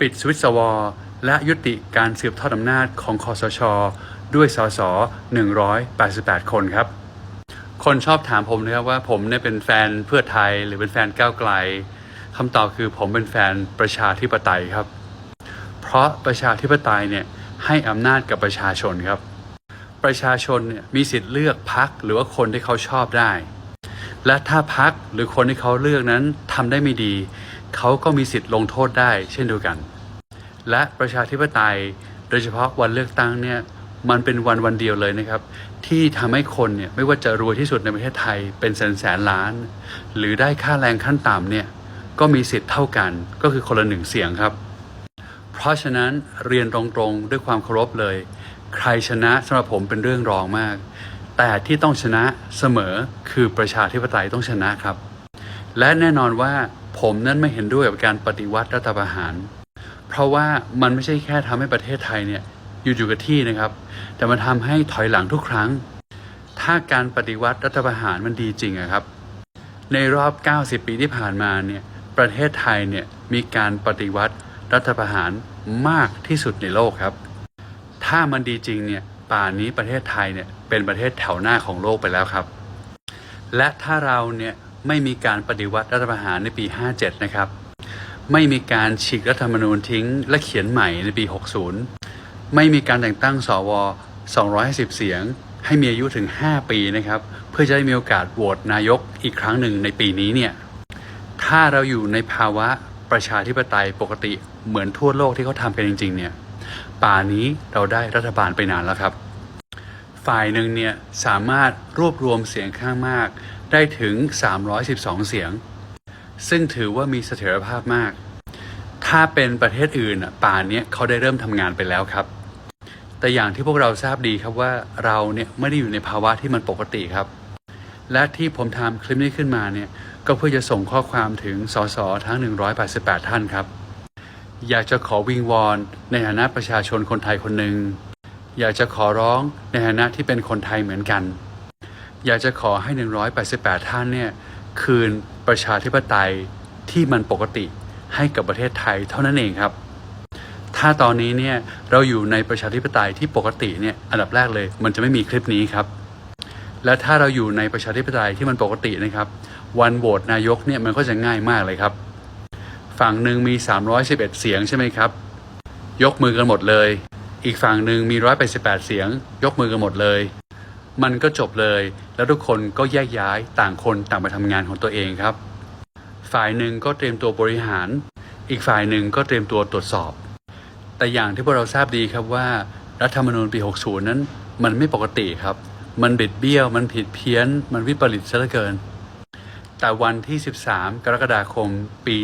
ปิดสวิตช์สวและยุติการสืบทอดอำนาจของคอสช ด้วยสส188 คนครับ คนชอบถามผมนะครับว่าผมเนี่ยเป็นแฟนเพื่อไทยหรือเป็นแฟนก้าวไกลคำตอบคือผมเป็นแฟนประชาธิปไตยครับ เพราะประชาธิปไตยเนี่ยให้อำนาจกับประชาชนครับ ประชาชนเนี่ยมีสิทธิ์เลือกพักหรือว่าคนที่เขาชอบได้ และถ้าพักหรือคนที่เขาเลือกนั้นทำได้ไม่ดี เขาก็มีสิทธิ์ลงโทษได้เช่นเดียวกัน และประชาธิปไตยโดยเฉพาะวันเลือกตั้งเนี่ยมันเป็นวันวันเดียวเลยนะครับ ที่ทำให้คนเนี่ยไม่ว่าจะรวยที่สุดในประเทศไทยเป็นแสนแสนล้าน หรือได้ค่าแรงขั้นต่ำเนี่ยก็มีสิทธิ์เท่ากันก็คือคนละหนึ่งเสียงครับ เพราะฉะนั้นเรียนตรงๆด้วยความเคารพเลย ใครชนะสำหรับผมเป็นเรื่องรองมาก แต่ที่ต้องชนะเสมอคือประชาธิปไตยต้องชนะครับ และแน่นอนว่า ผมนั้นไม่เห็นด้วยกับการปฏิวัติรัฐประหาร เพราะว่ามันไม่ใช่แค่ทำให้ประเทศไทยเนี่ยอยู่อยู่กับที่นะครับ แต่มันทำให้ถอยหลังทุกครั้ง ถ้าการปฏิวัติรัฐประหารมันดีจริงอะครับ ในรอบ 90 ปีที่ผ่านมาเนี่ยประเทศไทยเนี่ยมีการปฏิวัติรัฐประหารมากที่สุดในโลกครับ ถ้ามันดีจริงเนี่ยป่านนี้ประเทศไทยเนี่ยเป็นประเทศแถวหน้าของโลกไปแล้วครับ และถ้าเราเนี่ย ไม่มีการปฏิวัติรัฐประหารในปี 57 นะครับ ไม่มีการฉีกรัฐธรรมนูญทิ้ง และเขียนใหม่ในปี 60 ไม่มีการแต่งตั้งสว250 เสียง ให้มีอายุถึง 5 ปีนะครับ เพื่อจะได้มีโอกาสโหวตนายกอีกครั้งหนึ่งในปีนี้เนี่ย ถ้าเราอยู่ในภาวะประชาธิปไตยปกติเหมือนทั่วโลกที่เขาทำกันจริง ๆ เนี่ย ป่านี้เราได้รัฐบาลไปนานแล้วครับ ฝ่ายหนึ่งเนี่ยสามารถรวบรวมเสียงข้างมาก ได้ถึง 312 เสียง ซึ่งถือว่ามีเสถียรภาพมาก ถ้าเป็นประเทศอื่นป่านนี้เขาได้เริ่มทำงานไปแล้วครับ แต่อย่างที่พวกเราทราบดีครับว่าเราเนี่ยไม่ได้อยู่ในภาวะที่มันปกติครับ และที่ผมทำคลิปนี้ขึ้นมาเนี่ยก็เพื่อจะส่งข้อความถึงสสทั้ง 188 ท่านครับ อยากจะขอวิงวอนในฐานะประชาชนคนไทยคนหนึ่งอยากจะขอร้องในฐานะที่เป็นคนไทยเหมือนกัน อยากจะขอให้ 188 ท่านเนี่ยคืนประชาธิปไตยที่มันปกติให้กับประเทศไทยเท่านั้นเองครับ ถ้าตอนนี้เนี่ยเราอยู่ในประชาธิปไตยที่ปกติเนี่ยอันดับแรกเลย มันจะไม่มีคลิปนี้ครับ และถ้าเราอยู่ในประชาธิปไตยที่มันปกตินะครับ วันโหวตนายกเนี่ยมันก็จะง่ายมากเลยครับ ฝั่งหนึ่งมี 311 เสียงใช่ไหมครับ ยกมือกันหมดเลย อีกฝั่งหนึ่งมี 188 เสียง ยกมือกันหมดเลย มันก็จบเลย แล้วทุกคนก็แยกย้ายต่างคนต่างไปทำงานของตัวเองครับ ฝ่ายหนึ่งก็เตรียมตัวบริหาร อีกฝ่ายหนึ่งก็เตรียมตัวตรวจสอบ แต่อย่างที่พวกเราทราบดีครับว่า รัฐธรรมนูญปี 60 นั้น มันไม่ปกติครับ มันบิดเบี้ยว มันผิดเพี้ยน มันวิปริตซะเหลือเกิน แต่วันที่ 13 กรกฎาคม ปี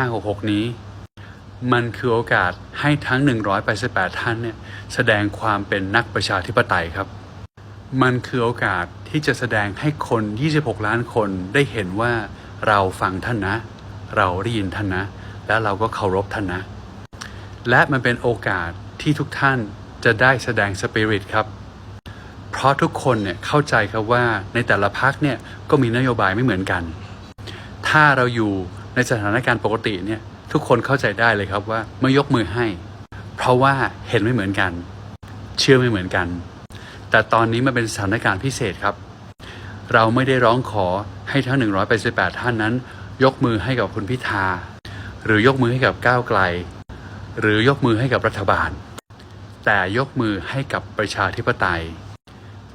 2566 นี้มันคือโอกาสให้ทั้ง 188 ท่านเนี่ยแสดงความเป็นนักประชาธิปไตยครับ มันคือโอกาสที่จะแสดงให้คน 26 ล้านคนได้เห็นว่าเราฟังท่านนะ เราได้ยินท่านนะ และเราก็เคารพท่านนะ และมันเป็นโอกาสที่ทุกท่านจะได้แสดงสปิริตครับ เพราะทุกคนเนี่ยเข้าใจครับว่าในแต่ละพักเนี่ยก็มีนโยบายไม่เหมือนกัน ถ้าเราอยู่ในสถานการณ์ปกติเนี่ยทุกคนเข้าใจได้เลยครับว่าไม่ยกมือให้ เพราะว่าเห็นไม่เหมือนกัน เชื่อไม่เหมือนกัน แต่ตอนนี้มันเป็นสถานการณ์พิเศษครับ เราไม่ได้ร้องขอให้ทั้ง 188 ท่านนั้น ยกมือให้กับคุณพิธา หรือยกมือให้กับก้าวไกล หรือยกมือให้กับรัฐบาล แต่ยกมือให้กับประชาธิปไตย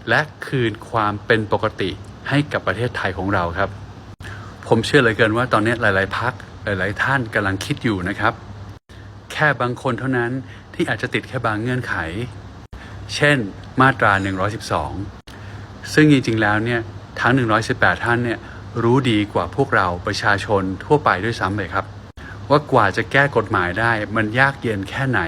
และคืนความเป็นปกติให้กับประเทศไทยของเราครับ ผมเชื่อเหลือเกินว่าตอนนี้หลาย ๆ พักหลาย ๆ ท่านกำลังคิดอยู่นะครับ แค่บางคนเท่านั้นที่อาจจะติดแค่บางเงื่อนไข เช่นมาตรา 112 ซึ่งจริงๆแล้วเนี่ยทั้ง 118 ท่านเนี่ยรู้ดีกว่าพวกเราประชาชนทั่วไปด้วยซ้ำเลยครับ ว่ากว่าจะแก้กฎหมายได้มันยากเย็นแค่ไหน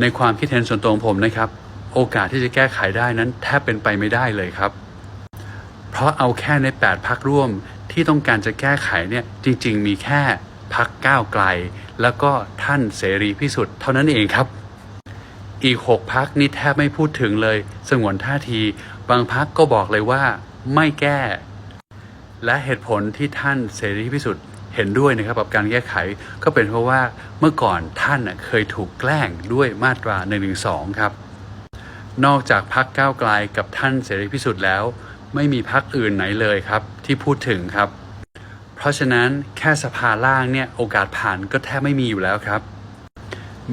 ในความคิดเห็นส่วนตัวของผมนะครับ โอกาสที่จะแก้ไขได้นั้นแทบเป็นไปไม่ได้เลยครับ เพราะเอาแค่ใน 8 พักร่วมที่ต้องการจะแก้ไขเนี่ยจริง ๆ มีแค่พักก้าวไกล แล้วก็ท่านเสรีพิสุทธิ์เท่านั้นเองครับ อีก 6 พักนี่แทบไม่พูดถึงเลย สงวนท่าที บางพักก็บอกเลยว่าไม่แก้ และเหตุผลที่ท่านเสรีพิสุทธิ์เห็นด้วยนะครับกับการแก้ไขก็เป็นเพราะว่าเมื่อก่อนท่านเคยถูกแกล้งด้วยมาตรา1นึครับ นอกจากพักก้าวไกลกับท่านเสรีพิสุทธิ์แล้ว ไม่มีพักอื่นไหนเลยครับ ที่พูดถึงครับ เพราะฉะนั้นแค่สภาล่างเนี่ยโอกาสผ่านก็แทบไม่มีอยู่แล้วครับ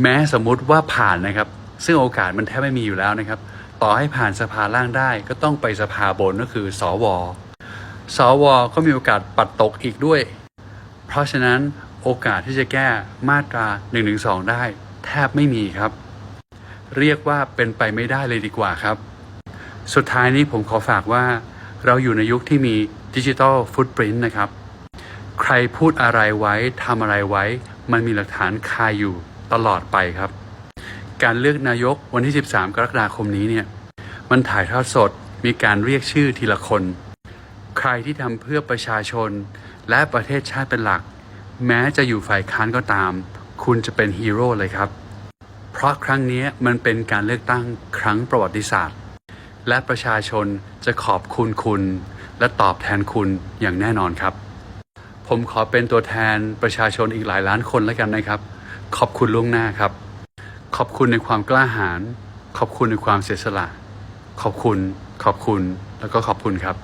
แม้สมมุติว่าผ่านนะครับ ซึ่งโอกาสมันแทบไม่มีอยู่แล้วนะครับ ต่อให้ผ่านสภาล่างได้ก็ต้องไปสภาบนก็คือสวสวก็มีโอกาสปัดตกอีกด้วย เพราะฉะนั้นโอกาสที่จะแก้มาตรา1นึได้ แทบไม่มีครับ เรียกว่าเป็นไปไม่ได้เลยดีกว่าครับ สุดท้ายนี้ผมขอฝากว่า เราอยู่ในยุคที่มีดิจิ t a ลฟุตปรินต์นะครับ ใครพูดอะไรไว้ทำอะไรไว้ มันมีหลักฐานคาอยู่ตลอดไปครับ การเลือกนายกวันที่ 13 กรกฎาคมนี้เนี่ยมันถ่ายทอดสดมีการเรียกชื่อทีละคน ใครที่ทำเพื่อประชาชน และประเทศชาติเป็นหลัก แม้จะอยู่ฝ่ายค้านก็ตาม คุณจะเป็นฮีโร่เลยครับ เพราะครั้งนี้มันเป็นการเลือกตั้งครั้งประวัติศาสตร์ และประชาชนจะขอบคุณคุณ และตอบแทนคุณอย่างแน่นอนครับ ผมขอเป็นตัวแทนประชาชนอีกหลายล้านคนแล้วกันนะครับ ขอบคุณล่วงหน้าครับ ขอบคุณในความกล้าหาญขอบคุณในความเสียสละ ขอบคุณ ขอบคุณ แล้วก็ขอบคุณครับ